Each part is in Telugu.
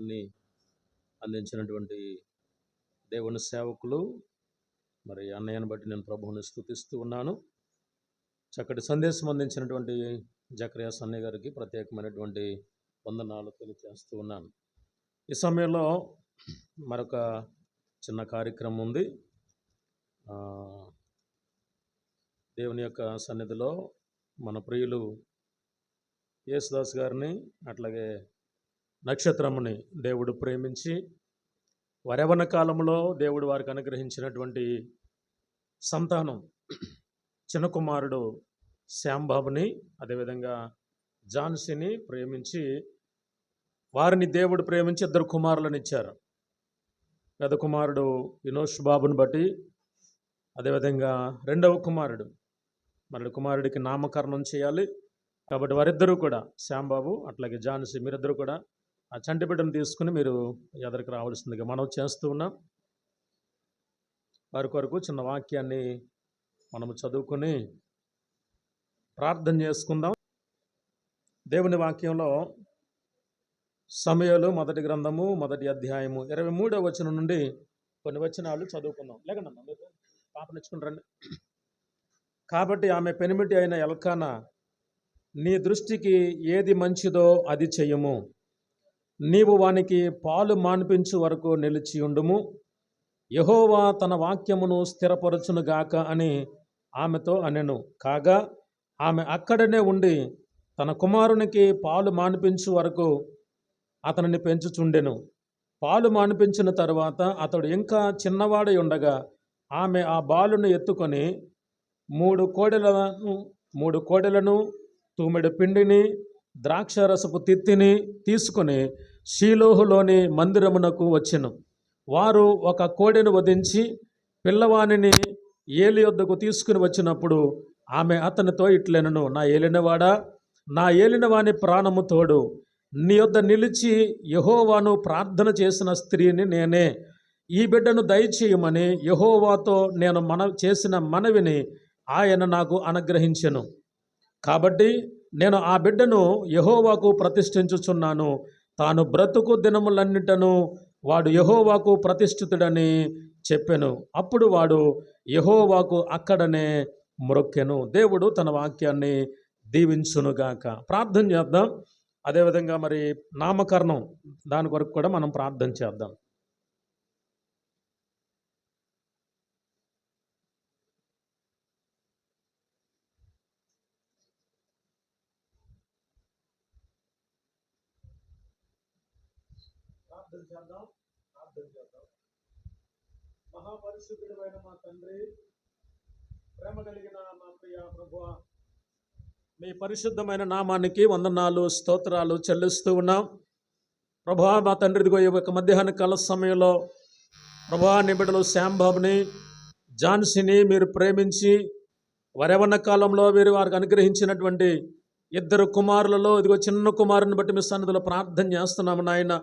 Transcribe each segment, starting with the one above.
అన్ని అందించినటువంటి దేవుని సేవకులు మరి అన్నయ్యను బట్టి నేను ప్రభువుని స్థుతిస్తూ ఉన్నాను. చక్కటి సందేశం అందించినటువంటి జక్రియా సన్నయ్య గారికి ప్రత్యేకమైనటువంటి వందనాలు తెలియజేస్తూ ఉన్నాను. ఈ సమయంలో మరొక చిన్న కార్యక్రమం ఉంది. దేవుని యొక్క సన్నిధిలో మన ప్రియులు యేసుదాస్ గారిని అట్లాగే నక్షత్రముని దేవుడు ప్రేమించి వరవన కాలంలో దేవుడు వారికి అనుగ్రహించినటువంటి సంతానం చిన్న కుమారుడు శ్యాంబాబుని అదేవిధంగా జాన్సీని ప్రేమించి వారిని దేవుడు ప్రేమించి ఇద్దరు కుమారులను ఇచ్చారు. పెద్ద కుమారుడు వినోష్ బాబుని బట్టి అదేవిధంగా రెండవ కుమారుడు. మరి కుమారుడికి నామకరణం చేయాలి. కాబట్టి వారిద్దరూ కూడా శ్యాంబాబు అట్లాగే జాన్సీ మీరిద్దరూ కూడా ఆ చంటి బిడ్డను తీసుకుని మీరు ఎదరికి రావాల్సిందిగా మనం చేస్తూ ఉన్నాం. వారి కొరకు చిన్న వాక్యాన్ని మనము చదువుకొని ప్రార్థన చేసుకుందాం. దేవుని వాక్యంలో సమయాలు మొదటి గ్రంథము మొదటి అధ్యాయము ఇరవై మూడవ వచనం నుండి కొన్ని వచనాలు చదువుకుందాం. లేకండి మీరు పాపనిచ్చుకుని రండి. కాబట్టి ఆమె పెనిమిటి అయిన ఎల్కానా నీ దృష్టికి ఏది మంచిదో అది చెయ్యము. నీవు వానికి పాలు మాన్పించు వరకు నిలిచి ఉండుము. యహోవా తన వాక్యమును స్థిరపరచునుగాక అని ఆమెతో అనెను. కాగా ఆమె అక్కడనే ఉండి తన కుమారునికి పాలు మాన్పించు వరకు అతనిని పెంచుచుండెను. పాలు మాన్పించిన తరువాత అతడు ఇంకా చిన్నవాడై ఉండగా ఆమె ఆ బాలును ఎత్తుకొని మూడు కోడెలను మూడు కోడెలను తూమెడు పిండిని ద్రాక్షరసపు తిత్తిని తీసుకుని షీలోహులోని మందిరమునకు వచ్చెను. వారు ఒక కోడెను వధించి పిల్లవానిని ఏలి యొద్దకు తీసుకుని వచ్చినప్పుడు ఆమె అతనితో ఇట్లెనను నా ఏలినవాడా నా ఏలినవాని ప్రాణము తోడు. నీ యొద్ద నిలిచి యహోవాను ప్రార్థన చేసిన స్త్రీని నేనే. ఈ బిడ్డను దయచేయమని యహోవాతో నేను మన చేసిన మనవిని ఆయన నాకు అనుగ్రహించెను. కాబట్టి నేను ఆ బిడ్డను యహోవాకు ప్రతిష్ఠించుచున్నాను. తాను బ్రతుకు దినములన్నిటను వాడు యహోవాకు ప్రతిష్ఠితుడని చెప్పెను. అప్పుడు వాడు యహోవాకు అక్కడనే మ్రొక్కెను. దేవుడు తన వాక్యాన్ని దీవించునుగాక. ప్రార్థన చేద్దాం. అదేవిధంగా మరి నామకరణం దాని కొరకు కూడా మనం ప్రార్థన చేద్దాం. ప్రార్థన చేద్దాం ప్రార్థన చేద్దాం. మహాపరిశుద్ధుడమైన మా తండ్రి ప్రేమ కలిగిన మా ప్రియ ప్రభు మీ పరిశుద్ధమైన నామానికి వందనాలు స్తోత్రాలు చెల్లిస్తూ ఉన్నాం. ప్రభా మా తండ్రిదిగో ఈ యొక్క మధ్యాహ్న కాల సమయంలో ప్రభా నిబిడలు శ్యాంబాబుని జాన్సీని మీరు ప్రేమించి వరెవన్న కాలంలో మీరు వారికి అనుగ్రహించినటువంటి ఇద్దరు కుమారులలో ఇదిగో చిన్న కుమారుని బట్టి మీ సన్నిధిలో ప్రార్థన చేస్తున్నాము నాయన.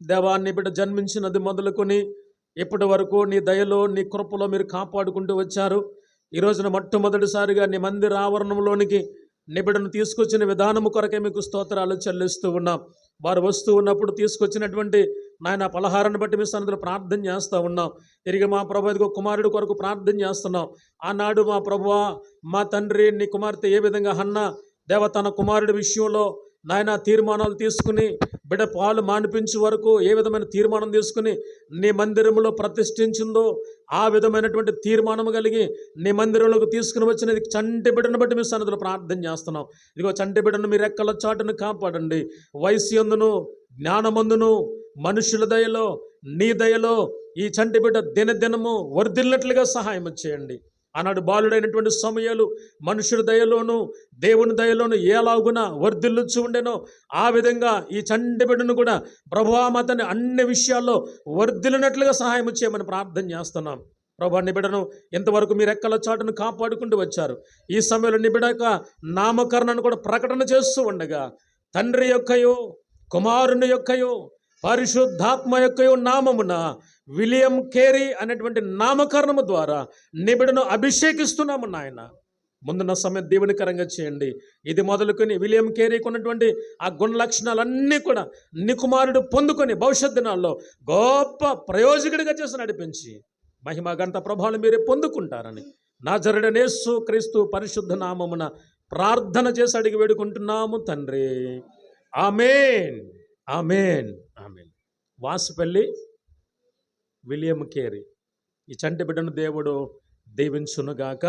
దేవాన్ని బిడ్డ జన్మించినది మొదలుకొని ఇప్పటి వరకు నీ దయలో నీ కృపలో మీరు కాపాడుకుంటూ వచ్చారు. ఈ రోజున మొట్టమొదటిసారిగా నీ మందిర ఆవరణంలోనికి నిబిడను తీసుకొచ్చిన విధానము కొరకే మీకు స్తోత్రాలు చెల్లిస్తూ ఉన్నాం. వారు వస్తూ ఉన్నప్పుడు తీసుకొచ్చినటువంటి నాయన పలహారాన్ని బట్టి మీ సన్నిధిలో ప్రార్థన చేస్తూ ఉన్నాం. తిరిగి మా ప్రభు ఇదిగో కుమారుడు కొరకు ప్రార్థన చేస్తున్నాం. ఆనాడు మా ప్రభువా మా తండ్రి నీ కుమార్తె ఏ విధంగా హన్న దేవ తన కుమారుడి విషయంలో నాయన తీర్మానాలు తీసుకుని బిడ్డ పాలు మానిపించే వరకు ఏ విధమైన తీర్మానం తీసుకుని నీ మందిరంలో ప్రతిష్ఠించిందో ఆ విధమైనటువంటి తీర్మానం కలిగి నీ మందిరంలోకి తీసుకుని వచ్చినది చంటి బిడ్డను బట్టి మీ సన్నిధిలో ప్రార్థన చేస్తున్నాం. ఇదిగో చంటి బిడ్డను మీరు రెక్కల చాటును కాపాడండి. వయసు జ్ఞానమందును మనుషుల దయలో నీ దయలో ఈ చంటి బిడ్డ దినదినము వర్ధిల్లినట్లుగా సహాయం చేయండి. ఆనాడు బాలుడైనటువంటి సమయాలు మనుషుల దయలోను దేవుని దయలోను ఎలాగున వర్ధిల్లుచు ఉండెనో ఆ విధంగా ఈ చండిబిడ్డను కూడా ప్రభామతని అన్ని విషయాల్లో వర్ధిల్లినట్లుగా సహాయం చేయమని ప్రార్థన చేస్తున్నాం. ప్రభా నిబిడను ఇంతవరకు మీరు ఎక్కల చాటును కాపాడుకుంటూ వచ్చారు. ఈ సమయంలో నిబిడక నామకరణను కూడా ప్రకటన చేస్తూ ఉండగా తండ్రి యొక్కయో కుమారుని యొక్కయో పరిశుద్ధాత్మ యొక్కయో నామమున విలియం కేరీ అనేటువంటి నామకరణము ద్వారా నిబిడను అభిషేకిస్తున్నాము నాయన. ముందున్న సమయం దేవునికరంగా చేయండి. ఇది మొదలుకొని విలియం కేరీకి ఉన్నటువంటి ఆ గుణ లక్షణాలన్నీ కూడా నికుమారుడు పొందుకొని భవిష్యత్ దినాల్లో గొప్ప ప్రయోజకుడిగా చేసి నడిపించి మహిమ గంట ప్రభావం మీరే పొందుకుంటారని నా జరుడనేసు క్రీస్తు పరిశుద్ధ నామమున ప్రార్థన చేసి అడిగి వేడుకుంటున్నాము తండ్రి. Amen. Amen. Amen. Vasupalli William Carey. ఈ చంటి బిడ్డను దేవుడు దీవించునుగాక.